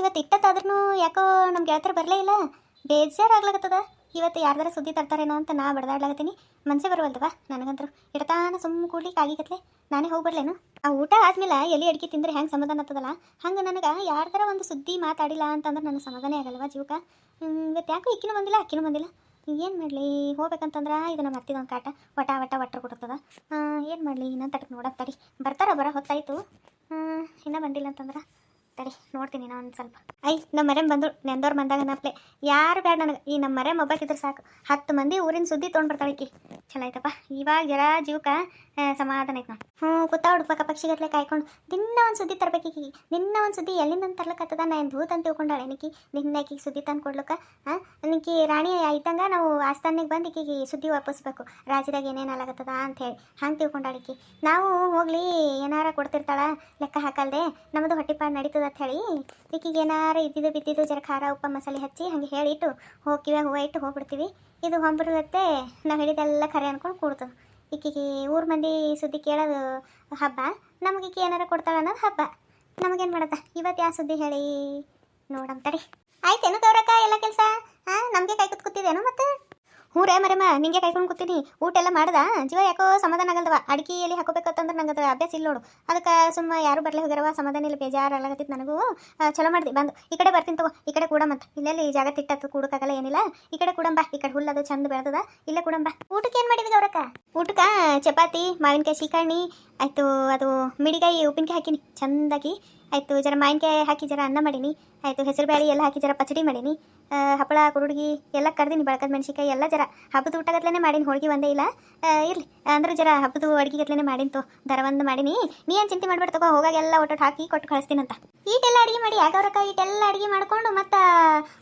ಇವತ್ತು ಇಟ್ಟತ್ತಾದ್ರೂ ಯಾಕೋ ನಮ್ಮ ಗೆಳತರ ಬರಲೇ ಇಲ್ಲ. ಬೇಜಾರಾಗ್ಲಾಗತ್ತದ. ಇವತ್ತು ಯಾರ್ದಾರ ಸುದ್ದಿ ತರ್ತಾರೇನೋ ಅಂತ ನಾ ಬಡ್ದಾಡ್ಲಾಗತ್ತೀನಿ. ಮನಸ್ಸೇ ಬರುವಲ್ದವ ನನಗಂತರು? ಇಡತಾನ ಸುಮ್ಮ ಕೂಡ್ಲಿಕ್ಕೆ ಆಗಿಗತ್ಲೆ ನಾನೇ ಹೋಗ್ಬಿಡ್ಲೇನು ಆ ಊಟ ಆದ್ಮೇಲೆ ಎಲ್ಲಿ ಅಡಿಕೆ ತಿಂದ್ರೆ ಹೆಂಗೆ ಸಮಾಧಾನ ಆಗ್ತದಲ್ಲ? ಹಂಗೆ ನನಗೆ ಯಾರ್ದಾರ ಒಂದು ಸುದ್ದಿ ಮಾತಾಡಿಲ್ಲ ಅಂತಂದ್ರೆ ನನಗೆ ಸಮಾಧಾನ ಆಗಲ್ವಾ ಜೀವಕ ಇವತ್ತು ಯಾಕೋ ಇಕ್ಕಿನೂ ಬಂದಿಲ್ಲ, ಅಕ್ಕಿನೂ ಬಂದಿಲ್ಲ. ಏನು ಮಾಡಲಿ? ಹೋಗ್ಬೇಕಂತಂದ್ರೆ ಇದು ನಮ್ಮ ಹತ್ತಿದ ಒಂದು ಕಾಟ. ವಟ ವಟ ಒಟ್ಟರು ಕೊಡ್ತದ. ಏನು ಮಾಡಲಿ? ಇನ್ನೊಂದು ತಟಕ್ ನೋಡಕ್ ತಡಿ. ಬರ್ತಾರ, ಬರ ಹೊತ್ತಾಯಿತು. ಇನ್ನೂ ಬಂದಿಲ್ಲ ಅಂತಂದ್ರೆ? ತಡಿ ನೋಡ್ತೀನಿ ನಾನು ಒಂದು ಸ್ವಲ್ಪ. ಐ ನಮ್ಮ ಮರೆ ಬಂದು ನೆಂದವ್ರು ಬಂದಾಗ ನಪ್ಲೆ ಯಾರು ಬೇಡ ನನಗೆ ಈ ನಮ್ಮ ಮರೆ ಇದ್ರೆ ಸಾಕು. ಹತ್ತು ಮಂದಿ ಊರಿನ ಸುದ್ದಿ ತೊಗೊಂಡು ಬರ್ತಾಳೆ ಈಕಿ. ಚಲೋ ಆಯ್ತಪ್ಪ. ಇವಾಗ ಜರ ಜೀವಕ ಆ, ಸಮಾಧಾನ ಐತೆ ನಾ ಹ್ಞೂ ಕೂತಾ ಹುಡ್ಬೇಕ ಪಕ್ಷಿಗತ್ಲೆ ಕಾಯ್ಕೊಂಡು ದಿನ ಒಂದು ಸುದ್ದಿ ತರ್ಬೇಕು ನಿನ್ನ ಒಂದು ಸುದ್ದಿ ಎಲ್ಲಿಂದ ತರ್ಲಕ್ಕತ್ತದ ನಾ ಏನು ಭೂತ್ ಅಂತ ತಿಳ್ಕೊಂಡಾಳೆ ನಿಕ್ಕಿ ನಿನ್ನ ಸುದ್ದಿ ತಂದು ಕೊಡ್ಲಕ್ಕ? ನಿಕ್ಕಿ ರಾಣಿ ಆಯ್ತಂಗ ನಾವು ಆಸ್ಥಾನಿಗೆ ಬಂದು ಈಕಿಗೆ ಸುದ್ದಿ ವಾಪಸ್ಬೇಕು ರಾಜ್ಯದಾಗ ಏನೇನು ಆಗತ್ತದ ಅಂತ ಹೇಳಿ. ಹಂಗೆ ತಿಳ್ಕೊಂಡಾಳೆ ಈಕಿ. ನಾವು ಹೋಗ್ಲಿ ಏನಾರ ಕೊಡ್ತಿರ್ತಾಳ ಲೆಕ್ಕ ಹಾಕಲ್ದೆ ನಮ್ಮದು ಹೊಟ್ಟಿಪಾಡು ನಡೀತದ. ಅಂತ ಹೇಳಿ ಈಕಿಗೆ ಏನಾರ ಇದ್ದಿದ್ದು ಬಿದ್ದಿದ್ದು ಜರ ಖಾರ, ಉಪ್ಪ, ಮಸಾಲೆ ಹಚ್ಚಿ ಹಂಗೆ ಹೇಳಿಟ್ಟು ಹೋಗಿವೆ ಹೂವು ಇಟ್ಟು ಹೋಗ್ಬಿಡ್ತೀವಿ. ಇದು ಹೊಂಬರುತ್ತೆ ನಾವು ಹೇಳಿದೆಲ್ಲ ಖರೆ ಅಂದ್ಕೊಂಡು ಕೂಡ್ತು. ಈಕಿಗೆ ಊರ್ ಮಂದಿ ಸುದ್ದಿ ಕೇಳೋದು ಹಬ್ಬ, ನಮಗೆ ಈಕಿ ಏನಾರ ಕೊಡ್ತಾಳೆ ಅನ್ನೋದು ಹಬ್ಬ. ನಮಗೇನು ಮಾಡತ್ತ ಇವತ್ತು ಯಾವ ಸುದ್ದಿ ಹೇಳಿ? ನೋಡಮ್ ತಡಿ. ಆಯ್ತೇನು ಗೌರಕ್ಕ, ಎಲ್ಲ ಕೆಲಸ? ಹಾಂ ನಮಗೆ ಕೈ ಕೂತ್ ಕೂತಿದ್ದೇನು ಮತ್ತೆ? ಹ್ಞೂ ರೇ ಮರಮ್ಮ, ನಿಂಗೆ ಕಾಯ್ಕೊಂಡು ಕೂತೀನಿ ಊಟ ಎಲ್ಲ ಮಾಡ್ದ? ಜೀವ ಯಾಕೋ ಸಮಾಧಾನ ಆಗಲ್ದವ? ಅಡಿಕೆಯಲ್ಲಿ ಹಾಕೋಬೇಕಂತಂದ್ರೆ ನಂಗೆ ಅದು ಅಭ್ಯಾಸ ಇಲ್ಲ ನೋಡು. ಅದಕ್ಕೆ ಸುಮ್ಮ ಯಾರು ಬರಲೇ ಹೋಗ್ಯಾರವ ಸಮಾಧಾನ ಇಲ್ಲ ಬೇಜಾರು ಆಗತ್ತಿತ್ತು ನನಗೂ ಚಲೋ ಮಾಡ್ದಿ, ಬಂದು. ಈ ಕಡೆ ಬರ್ತೀನಿ ತಗೋ, ಈ ಕಡೆ ಕೂಡಮಂತ ಇಲ್ಲೆಲ್ಲಿ ಜಾಗ ತಿಟ್ಟತ್ತು ಕೂಡಕ್ಕಾಗಲ್ಲ ಏನಿಲ್ಲ. ಈ ಕಡೆ ಕೂಡಂಬ ಈ ಕಡೆ ಹುಲ್ಲದು ಚಂದ ಬೆಳೆದದ, ಇಲ್ಲೇ ಕೂಡಂಬ ಊಟಕ್ಕೆ ಏನು ಮಾಡಿದ್ವಿ ಗೌರಕ್ಕ ಊಟಕ್ಕೆ, ಚಪಾತಿ, ಮಾವಿನಕಾಯಿ ಸೀಕರ್ಣಿ ಆಯಿತು ಅದು ಮಿಡಿಗಾಯಿ ಉಪ್ಪಿನಕಾಯಿ ಹಾಕಿನಿ, ಚಂದಾಗಿ. ಆಯಿತು ಜರ ಮಾವಿನಕಾಯಿ ಹಾಕಿ ಜರ ಅನ್ನ ಮಾಡೀನಿ, ಆಯಿತು ಹೆಸರು ಬೇಳೆ ಎಲ್ಲ ಹಾಕಿ ಜರ ಪಚಡಿ ಮಾಡೀನಿ ಹಪ್ಪಳ, ಕುರುಡುಗಿ ಎಲ್ಲ ಕರ್ದೀನಿ, ಬಳಕದ ಮೆಣಸಿಕಾಯಿ ಎಲ್ಲ ಜರ. ಹಬ್ಬದ ಊಟಗತ್ಲೇ ಮಾಡೀನಿ, ಹೋಳಿಗೆ ಒಂದೇ ಇಲ್ಲ. ಇರಲಿ, ಅಂದ್ರೆ ಜರ ಹಬ್ಬದ ಅಡುಗೆಗತ್ಲೇ ಮಾಡೀನಿ ತೋ, ದರ ಒಂದು ಮಾಡೀನಿ. ನೀ ಏನು ಚಿಂತೆ ಮಾಡ್ಬೇಡ ತಗೋ, ಹೋಗಾಗ ಎಲ್ಲ ಊಟ ಹಾಕಿ ಕೊಟ್ಟು ಕಳಿಸ್ತೀನಂತ. ಈಟೆಲ್ಲ ಅಡುಗೆ ಮಾಡಿ, ಯಾಕವ್ರಕ್ಕ ಈಟೆಲ್ಲ ಅಡುಗೆ ಮಾಡ್ಕೊಂಡು ಮತ್ತೆ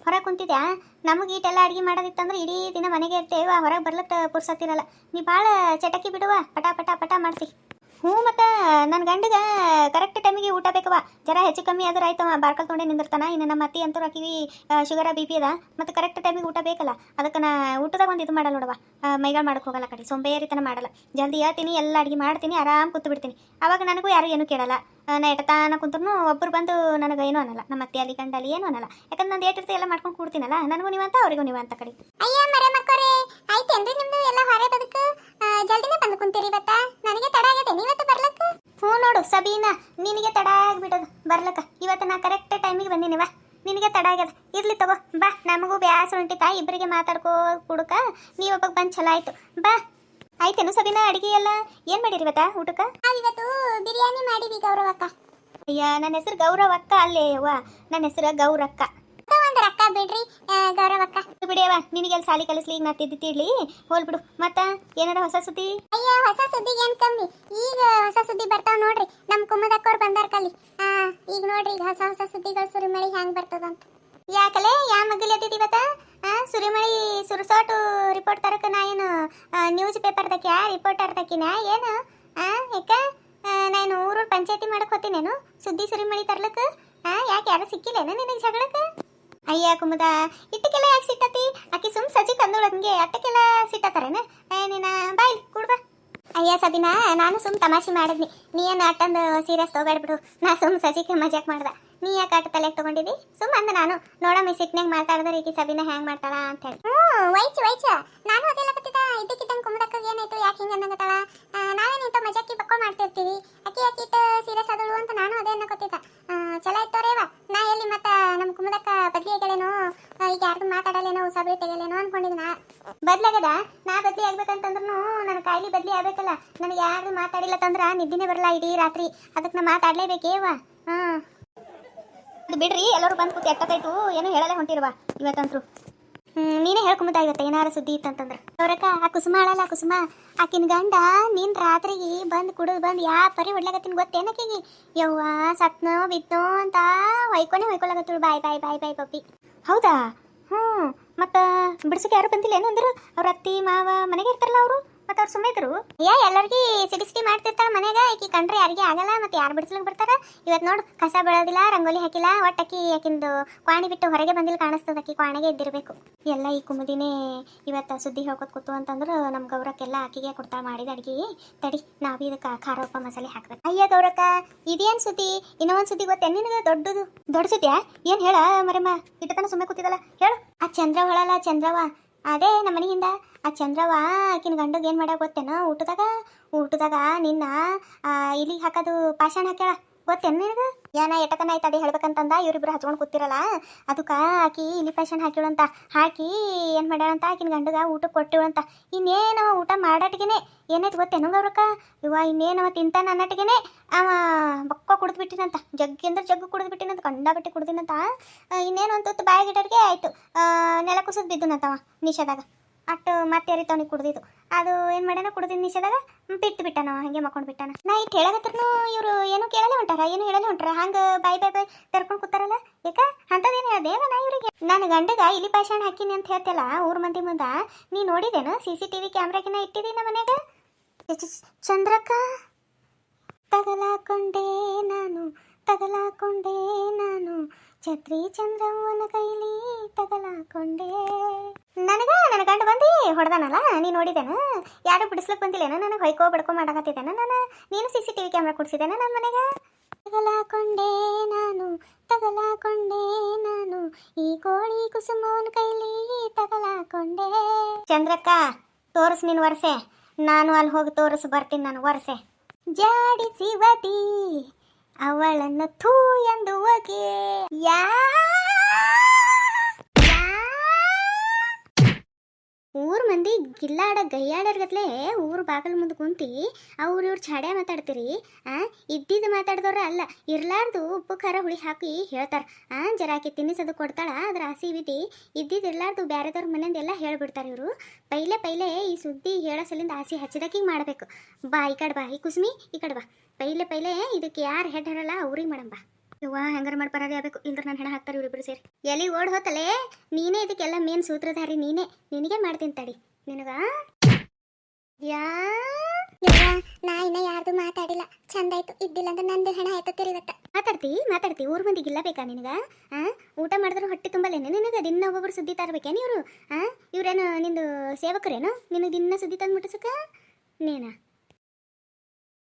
ಹೊರಗೆ ಕುಂತಿದ್ಯಾ? ನಮಗೆ ಈಟೆಲ್ಲ ಅಡುಗೆ ಮಾಡೋದಿತ್ತಂದ್ರೆ ಇಡೀ ದಿನ ಮನೆಗೆ ಇರ್ತೇವ, ಹೊರಗೆ ಬರ್ಲಕ್ಕೆ ಪುರ್ಸತ್ತಿರಲ್ಲ ನೀ ಭಾಳ ಚಟಕ್ಕಿ ಬಿಡುವ. ಪಟ ಪಟ ಪಟ ಮಾಡ್ತಿ. ಹ್ಞೂ ಮತ್ತೆ ನನ್ನ ಗಂಡಗ ಕರೆಕ್ಟ್ ಟೈಮಿಗೆ ಊಟ ಬೇಕವ ಜರ ಹೆಚ್ಚು ಕಮ್ಮಿ ಆದ್ರೆ ಆಯ್ತವ ಬಾರ್ಕಲ್ ತೊಂಡೆ ನಿಂದಿರ್ತಾನ. ಇನ್ನು ನಮ್ಮ ಅತ್ತಿ ಅಂತೂ ಹಾಕಿವಿ ಶುಗರ ಬಿ ಪಿ ಅದ. ಮತ್ತು ಕರೆಕ್ಟ್ ಟೈಮಿಗೆ ಊಟ ಬೇಕಲ್ಲ. ಅದಕ್ಕೆ ನಾ ಊಟದಾಗ ಒಂದು ಇದು ಮಾಡಲ್ಲ ನೋಡವ ಮೈಗಳು ಮಾಡಕ್ಕೆ ಹೋಗಲ್ಲ ಕಡೆ ಸೊಂಬೇರಿತನ ಮಾಡಲ್ಲ. ಜಲ್ದಿ ಹೇಳ್ತೀನಿ, ಎಲ್ಲ ಅಡುಗೆ ಮಾಡ್ತೀನಿ, ಆರಾಮ್ ಕೂತು ಬಿಡ್ತೀನಿ. ಅವಾಗ ನನಗೂ ಯಾರು ಏನೂ ಕೇಳಲ್ಲ. ನಾ ಎಟತಾನ ಕುಂತ್ರು ಒಬ್ಬರು ಬಂದು ನನಗೆ ಏನೂ ಅನ್ನಲ್ಲ. ನಮ್ಮ ಅತ್ತೆ ಅಲ್ಲಿ ಗಂಡಲ್ಲಿ ಏನೂ ಅನ್ನಲ್ಲ. ಯಾಕಂದ್ರೆ ನಂದು ಏಟಿರ್ತೆ ಎಲ್ಲ ಮಾಡ್ಕೊಂಡು ಕೂಡ್ತೀನಲ್ಲ, ನನಗೂ ನೀವಂತ ಅವರಿಗೂ ನೀವಂತ ಕಡೆ ಅಯ್ಯ ಮರೆ ಮಕ್ಕಳೇ ಆಯ್ತೇನ್ರಿ ನಿಮ್ದು ಎಲ್ಲ ಹೊರೆ ಬದುಕು? ಜಲ್ದಿನೇ ಬಂದು ಕುಂತೀರಿ ಇವತ್ತ ಬರ್ಲಕ್ಕ? ಹ್ಞೂ ನೋಡು ಸಬೀನಾ ನಿನಗೆ ತಡ ಆಗ್ಬಿಡೋದು ಬರ್ಲಕ್ಕ ಇವತ್ತು ನಾ ಕರೆಕ್ಟ್ ಟೈಮಿಗೆ ಬಂದೀನಿವ ನಿನಗೆ ತಡ ಆಗ್ಯದ ಇರ್ಲಿ ತಗೋ ಬಾ. ನಮಗೂ ಬ್ಯಾಸ ತಾಯಿ ಇಬ್ಬರಿಗೆ ಮಾತಾಡ್ಕೋ ಕುಡುಕ. ಒಬ್ಬಕ್ಕೆ ಬಂದು ಚಲೋ ಆಯ್ತು. ಬಾ. ಆಯ್ತೇನು ಸಬೀನಾ ಅಡಿಗೆ ಎಲ್ಲ? ಏನು ಮಾಡಿರಿ ಇವತ್ತ ಹುಡುಕ ಇವತ್ತು ಬಿರಿಯಾನಿ ಮಾಡಿವಿ ಗೌರವಕ್ಕ. ಅಯ್ಯ ನನ್ನ ಹೆಸರು ಗೌರವಕ್ಕ ಅಲ್ಲೇ ಅವ್ವ ನನ್ನ ಹೆಸರು ಗೌರಕ್ಕ. ಬಿಡ್ರಿ. ಗೌರವಕ್ಕ ಬಿಡಿಯವ ನಿನಗೆ ಅಲ್ಲಿ ಸಾಲಿ ಕಲಿಸ್ಲಿ ಈಗ ಮತ್ತೆ ಹೋಲ್ ಬಿಡು. ಮತ್ತ ಏನಾರ ಹೊಸ ಸುದ್ದಿ? ಅಯ್ಯ ಹೊಸ ಸುದ್ದಿಗೆ ಏನ್ ಕಮ್ಮಿ? ಈಗ ಹೊಸ ಸುದ್ದಿ ಬರ್ತಾವ ನೋಡ್ರಿ. ನಮ್ ಕುಮ್ಮದಕ್ಕವ್ರು ಬಂದಾರ ಕಲಿ ಆ ಈಗ ನೋಡ್ರಿ ಈಗ ಹೊಸ ಹೊಸ ಸುದ್ದಿಗಳು ಸುರಿಮಳಿ ಹ್ಯಾಂಗ್ ಬರ್ತದಂತ. ಯಾಕಲೆ ಯಾ ಮಗಲಿ ಅದಿದ್ ಇವತ್ತ? ಆ, ಸುರಿಮಳಿ ಸುರಸೋಟು ರಿಪೋರ್ಟ್ ತರಕ ನಾ ಏನು ನ್ಯೂಸ್ ಪೇಪರ್ ತಕ್ಯಾ ರಿಪೋರ್ಟರ್ ದಕ್ಕಿನ? ಏನು? ಆ ಯಾಕ? ನಾನು ಊರು ಪಂಚಾಯತಿ ಮಾಡಕ್ ಹೋತಿನೇನು ಸುದ್ದಿ ಸುರಿಮಳಿ ತರ್ಲಕ್ಕ ಆ ಯಾಕೆ ಯಾರು ಸಿಕ್ಕಿಲ್ಲೇನು ನಿನಗೆ ಜಗಳಕ್ಕ? ಅಯ್ಯ ಕುಮುದ, ಇಟ್ಟಕ್ಕೆಲ್ಲ ಯಾಕೆ ಸಿಟ್ಟತಿ? ಆಕಿ ಸುಮ್ ಸಜಿ ತಂದೋಳ ಹಂಗೆ, ಅಟ್ಟಕ್ಕೆಲ್ಲ ಸಿಟ್ಟತಾರೇನ ನೀನ ಬಾಯ್ ಕುಡ್ಬಾ. ಅಯ್ಯ ಸಬಿನಾ, ನಾನು ಸುಮ್ ತಮಾಷೆ ಮಾಡಿದ್ನಿ. ನೀ ಏನು ಅಟ್ಟಂದು ಸೀರಿಯಸ್ ತಗೋಬೇಡ್ಬಿಡು ನಾ ಸುಮ್ ಸಜಿಕೆ ಮಜಾಕ್ ಮಾಡ್ದ. ನೀ ಯಾಕೆ ಆಟ ತಲೆಗೆ ತಗೊಂಡಿದ್ದಿ ಸುಮ್ ಅಂದ ನಾನು. ನೋಡಮ್ಮ ಸಿಟ್ನಾಗ ಮಾತಾಡಿದ್ರೆ ಈಕಿ ಸಬಿನ ಹ್ಯಾಂಗ್ ಮಾಡ್ತಾಳ ಅಂತ ಹೇಳಿ. ಹ್ಞೂ ವೈಚ್ ವೈಚ್. ನಾನು ಅದೆಲ್ಲ ಕತ್ತಿದ ಇದ್ದಕ್ಕಿದ್ದಂಗೆ ಕುಮ್ಮದಕ್ಕ ಏನಾಯ್ತು ಯಾಕೆ ಹಿಂಗ ಅನ್ನಕತ್ತಾಳ? ನಾವೇನು ನಿಂತ ಮಜಾಕಿ ಬಕ್ಕೋ ಮಾಡ್ತಿರ್ತೀವಿ. ಅಕ್ಕಿ ಅಕ್ಕಿ ಸೀರಿಯಸ್ ಆದಳು ಅಂತ ನಾನು ಅದೇ ಅನ್ನಕತ್ತಿದ್ದ ಆ, ಚಲೋ ಇತ್ತೋರೇವ ನಾ ಎಲ್ಲಿ ಮತ್ತ ನಮ್ಮ ಕುಮ್ಮದಕ್ಕ ಬದ್ಲಿ ಆಗ್ಯಾಳೇನೋ ಆ, ಈಗ ಯಾರ್ದು ಮಾತಾಡಲೇನೋ ಉಸಾಬರಿ ತೆಗಿಯಲೇನೋ ಅನ್ಕೊಂಡಿದ್ದ ನಾ ಬದ್ಲಾಗದ ನಾ ಬದ್ಲಿ ಆಗ್ಬೇಕಂತಂದ್ರೂ ನನ್ನ ಕಾಯಿಲೆ ಬದ್ಲಿ ಆಗ್ಬೇಕಲ್ಲ. ನನಗೆ ಯಾರು ಮಾತಾಡಿಲ್ಲ ತಂದ್ರ ನಿದ್ದಿನೇ ಬರಲ್ಲ ಇಡೀ ರಾತ್ರಿ. ಅದಕ್ಕೆ ನಾ ಮಾತಾಡ್ಲೇಬೇಕೇವ ಹಾ. ಅದು ಬಿಡ್ರಿ ಎಲ್ಲರೂ ಬಂದು ಕೂತಿ ಎಟ್ಟತಾಯ್ತು ಏನು ಹೇಳಲೇ ಹೊಂಟಿರುವ ಇವತ್ತಂತ್ರು. ಹ್ಮ್, ನೀನೇ ಹೇಳ್ಕೊಂಬುದ ಇವತ್ತು ಏನಾರ ಸುದ್ದಿ ಇತ್ತಂತಂದ್ರೆ ಅವ್ರಕ್ಕ ಆ ಕುಸುಮ ಅಳಲ್ಲ ಕುಸುಮ. ಆಕಿನ ಗಂಡ ನಿನ್ ರಾತ್ರಿಗೆ ಬಂದು ಕುಡಿದು ಬಂದು ಯಾ ಪರಿ ಹೊಡ್ಲಾಗತ್ತಿನ ಗೊತ್ತೇನಕ್ಕಿಗಿ ಯವ್ವ ಸತ್ನೋ ಬಿತ್ತೋ ಅಂತ ಹೊಯ್ಕೊನೆ ಹೊಯ್ಕೊಳಕತ್ತಳು. ಬಾಯ್ ಬಾಯ್ ಬಾಯ್ ಬಾಯ್ ಪಪ್ಪಿ. ಹೌದಾ? ಹ್ಞೂ ಮತ್ತು ಬಿಡ್ಸಕ್ಕೆ ಯಾರು ಬಂದಿಲ್ಲ ಏನು ಅಂದ್ರೆ? ಅವ್ರ ಅತ್ತಿ ಮಾವ ಮನೆಗೆ ಇರ್ತಾರಲ್ಲ ಅವರು? ಮತ್ತೆ ಅವ್ರು ಸುಮ್ಮಿದ್ರು ಏ, ಎಲ್ಲರಿಗೂ ಸಿಡಿ ಮಾಡ್ತಿರ್ತಾಳ ಮನೆಗ ಈಕಿ ಕಂಡ್ರೆ ಯಾರಿಗೆ ಆಗಲ್ಲ, ಮತ್ತೆ ಯಾರು ಬಿಡಿಸ್ಲಿಕ್ಕೆ ಬರ್ತಾರ ಇವತ್ತು ನೋಡು ಕಸ ಬೆಳೋದಿಲ್ಲ, ರಂಗೋಲಿ ಹಾಕಿಲ್ಲ, ಒಟ್ಟ ಆಕಿ ಯಾಕಿಂದು ಕ್ವಾಣಿ ಬಿಟ್ಟು ಹೊರಗೆ ಬಂದಿಲ್ಲ ಕಾಣಿಸ್ತದ ಅಕ್ಕಿ ಕ್ವಾಣಿಗೆ ಇದ್ದಿರಬೇಕು ಎಲ್ಲ ಈ ಕುಮುದಿನೇ ಇವತ್ತು ಸುದ್ದಿ ಹೋಗೋದ್ ಕೂತು ಅಂತಂದ್ರೆ ನಮ್ ಗೌರಕ್ಕೆಲ್ಲ ಆಕಿಗೆ ಕೊಡ್ತಾಳೆ ಮಾಡಿದ ಅಡಿಗೆ. ತಡಿ, ನಾವು ಇದಕ್ಕೆ ಖಾರ ಉಪ್ಪ ಮಸಾಲೆ ಹಾಕ್ಬೇಕು. ಅಯ್ಯ ಗೌರಕ್ಕ, ಇದೇನ್ ಸುದ್ದಿ? ಇನ್ನೊಂದ್ ಸುದ್ದಿ ಗೊತ್ತೆ ನಿನಗೆ? ದೊಡ್ಡದು. ದೊಡ್ಡ ಸುದ್ದಿಯಾ? ಏನು ಹೇಳ ಮರಮ್ಮ ಇಟ್ಟತನ ಸುಮ್ಮನೆ ಕೂತಿದಲ್ಲ. ಹೇಳು. ಆ ಚಂದ್ರ ಹೊಳಲ್ಲ ಚಂದ್ರವ ಅದೇ ನಮ್ಮ ಮನೆಯಿಂದ, ಆ ಚಂದ್ರವ್ವ ಆಕಿನ ಗಂಡಗೆ ಏನು ಮಾಡ್ಯಾವ ಗೊತ್ತೇನೋ? ಊಟದಾಗ ಊಟದಾಗ ನಿನ್ನ ಇಲ್ಲಿಗೆ ಹಾಕೋದು ಪಾಷಾಣ ಹಾಕ್ಯಾಳ. ಗೊತ್ತೇನು ನಿನಗೆ? ಏನ ಎಟಕನ ಆಯ್ತು ಅದೇ ಹೇಳ್ಬೇಕಂತಂದ ಇವರಿಬ್ರು ಹಚ್ಕೊಂಡು ಕೂತಿರಲ್ಲ. ಅದಕ್ಕೆ ಆಕಿ ಇಲ್ಲಿ ಫ್ಯಾಷನ್ ಹಾಕಿಳಂತ ಹಾಕಿ ಏನು ಮಾಡ್ಯಾಳಂತ? ಆಕಿನ ಗಂಡಗ ಊಟ ಕೊಟ್ಟಿವಳಂತ. ಇನ್ನೇನವ ಊಟ ಮಾಡಟ್ಗೆನೆ? ಏನಾಯ್ತು ಗೊತ್ತೇನು ಗೌರಕ್ಕ? ಇವ ಇನ್ನೇನವ ತಿಂತಾನ ನನ್ನಟ್ಗೆನೆ ಅವ ಬಕ್ಕ ಕುಡಿದು ಬಿಟ್ಟಿನಂತ ಜಗ್ಗಿ ಅಂದ್ರೆ ಜಗ್ಗು ಕುಡಿದ್ಬಿಟ್ಟಿನಂತ ಕಂಡಾಬಿಟ್ಟು ಕುಡ್ದಿನಂತ. ಇನ್ನೇನು ಅಂತ ಬಾಯಿ ಆಯ್ತು. ಆ, ನೆಲ ಕುಸಿದ್ ಬಿದ್ದನಂತವ ನಿಷೇಧಾಗ ಅಟ್ಟು ಮತ್ತೆ ಎರಿತವನಿಗೆ ಕುಡ್ದಿದ್ದು. ಅದು ಏನು ಮಾಡ್ಯಾನ ಕುಡ್ದಿದ್ದು ನಿಷೇಧಾಗ ಬಿಟ್ಟು ಬಿಟ್ಟಾನವ ಹಾಗೆ ಮಕ್ಕೊಂಡು ಬಿಟ್ಟಾನ. ನಾ ಇಟ್ಟು ಹೇಳಕತ್ರೂ ಇವರು ಏನು ಕೇಳಲೇ ಹೊಂಟಾರ ಏನು ಹೇಳಲೇ ಹೊಂಟಾರ? ಹಂಗೆ ಬಾಯ್ ಬಾಯ್ ಬಾಯ್ ತೆರ್ಕೊಂಡು ಕೂತಾರಲ್ಲ? ಯಾಕ ಅಂಥದ್ದೇನು ಹೇಳ್ದೇವ ನಾ ಇವರಿಗೆ ನನ್ನ ಗಂಡಗ ಇಲಿ ಪಾಷಾಣ ಹಾಕಿನಿ ಅಂತ ಹೇಳ್ತಲ್ಲ ಊರ ಮಂದಿ ಮುಂದ. ನೀ ನೋಡಿದೇನು? ಸಿ ಸಿ ಟಿ ವಿ ಕ್ಯಾಮ್ರಾಗಿನ ಇಟ್ಟಿದ್ದೀನಿ ಛ, ಚಂದ್ರಕ್ಕ! ತಗಲಾಕೊಂಡೆ ನಾನು ತಗಲಾಕೊಂಡೆ ನಾನು ಛತ್ರಿ ಚಂದ್ರವ್ವನ ಕೈಲಿ ತಗಲಾಕೊಂಡೆ. ನನಗ ಗಂಡ ಬಂದು ಹೊಡೆದಾನಲ್ಲ, ನೀ ನೋಡಿದೇನ? ಯಾರು ಬಿಡಿಸ್ಲಿಕ್ಕೆ ಬಂದಿಲ್ಲೇನ, ನನಗೆ ಹೊಯ್ಕೋ ಬಡ್ಕೋ ಮಾಡಕತ್ತಿದ್ದೇನ, ನಾನು ನೀನು C C T V camera ಕೊಡಿಸಿದ್ದೇನೆ ನನ್ನ ಮನೆಗೆ? ತಗಲಾಕೊಂಡೆ ನಾನು ತಗಲಾಕೊಂಡೆ ನಾನು, ಈ ಕೋಳಿ ಕುಸುಮವನ ಕೈಲಿ ತಗಲಾಕೊಂಡೆ. ಚಂದ್ರಕ್ಕ, ತೋರಿಸ್ ನೀನು ವರ್ಷೆ. ನಾನು ಅಲ್ಲಿ ಹೋಗಿ ತೋರಿಸ್ ಬರ್ತೀನಿ ನಾನು ವರ್ಷೆ. ಜಾಡಿಸಿವತಿ ಅವಳನ್ನು ಥೂ ಎಂದು ಹೋಗಿ ಯಾ ಮಂದಿ ಗಿಲ್ಲಾಡ ಗೈಯಾಡರ್ಗತ್ಲೆ ಊರ್ ಬಾಗಲ್ ಮುಂದೆ ಕುಂತಿ ಅವ್ರು ಇವ್ರು ಚಾಡ್ಯ ಮಾತಾಡ್ತೀರಿ, ಆ? ಇದ್ದಿದ್ದು ಮಾತಾಡ್ದವ್ರ ಅಲ್ಲ, ಇರ್ಲಾರ್ದು ಉಪ್ಪು, ಖಾರ, ಹುಳಿ ಹಾಕಿ ಹೇಳ್ತಾರ. ಆ, ಜರಾಕಿ ತಿನ್ನಿಸೋದು ಕೊಡ್ತಾಳ, ಅದ್ರ ಆಸಿ ವಿಧಿ ಇದ್ದಿದ್ದು ಇರ್ಲಾರ್ದು ಬೇರೆದವ್ರ ಎಲ್ಲ ಹೇಳ್ಬಿಡ್ತಾರೆ ಇವರು. ಪೈಲೆ ಪೈಲೆ ಈ ಸುದ್ದಿ ಹೇಳೋ ಸಲಿಂದ ಆಸೆ ಹಚ್ಚಿದಕ್ಕಿಂಗ್ ಮಾಡಬೇಕು. ಬಾ, ಈ ಕಡೆ ಬಾ, ಈ ಕುಸ್ಮಿ, ಈ ಕಡೆ ಬಾ. ಪೈಲೆ ಪೈಲೆ ಇದಕ್ಕೆ ಯಾರು ಹೆಡ್ ಹರಲ್ಲ ಅವ್ರಿಗೆ ಮಾಡಂ ಬಾ. ಯವ್ವ, ಹೆಂಗಾರ ಮಾಡಿ ಪರಾರಿ ಆಗಬೇಕು. ಇಲ್ದ್ರ ನಾನು ಹೆಣ ಹಾಕ್ತಾರೆ ಇವ್ರಿಬ್ರು ಸೇರಿ. ಎಲ್ಲಿ ಓಡ್ ಹೋತಲೇ? ನೀನೇ ಇದಕ್ಕೆಲ್ಲ ಮೇನ್ ಸೂತ್ರಧಾರಿ ನೀನೇ. ನಿನಗೆ ಮಾಡ್ತೀನಿ ತಡಿ. ನಿನಗ? ಯಾ? ನಾ ಇನ್ನ ಯಾರ್ದು ಮಾತಾಡಿಲ್ಲ. ಚಂದಾಯ್ತು ಇದ್ದಿಲ್ಲ ಅಂದ್ರೆ ನಂದು ಹೆಣ ಆಯ್ತತ್ತಿರಿ ಇವತ್ತ ಮಾತಾಡ್ತಿ ಮಾತಾಡ್ತಿ. ಊರ್ ಮಂದಿಗೆ ಇಲ್ಲ ಬೇಕಾ ನಿನಗ? ಆ? ಊಟ ಮಾಡಿದ್ರು ಹೊಟ್ಟೆ ತುಂಬಲೇನೆ ನಿನಗ ದಿನ ಒಬ್ಬೊಬ್ರು ಸುದ್ದಿ ತರ್ಬೇಕೇನು ಇವರು? ಆ? ಇವ್ರೇನು ನಿಂದು ಸೇವಕರೇನು? ನಿನಗೆ ದಿನ ಸುದ್ದಿ ತಂದು ಮುಟ್ಟಿಸಕ ನೀನ?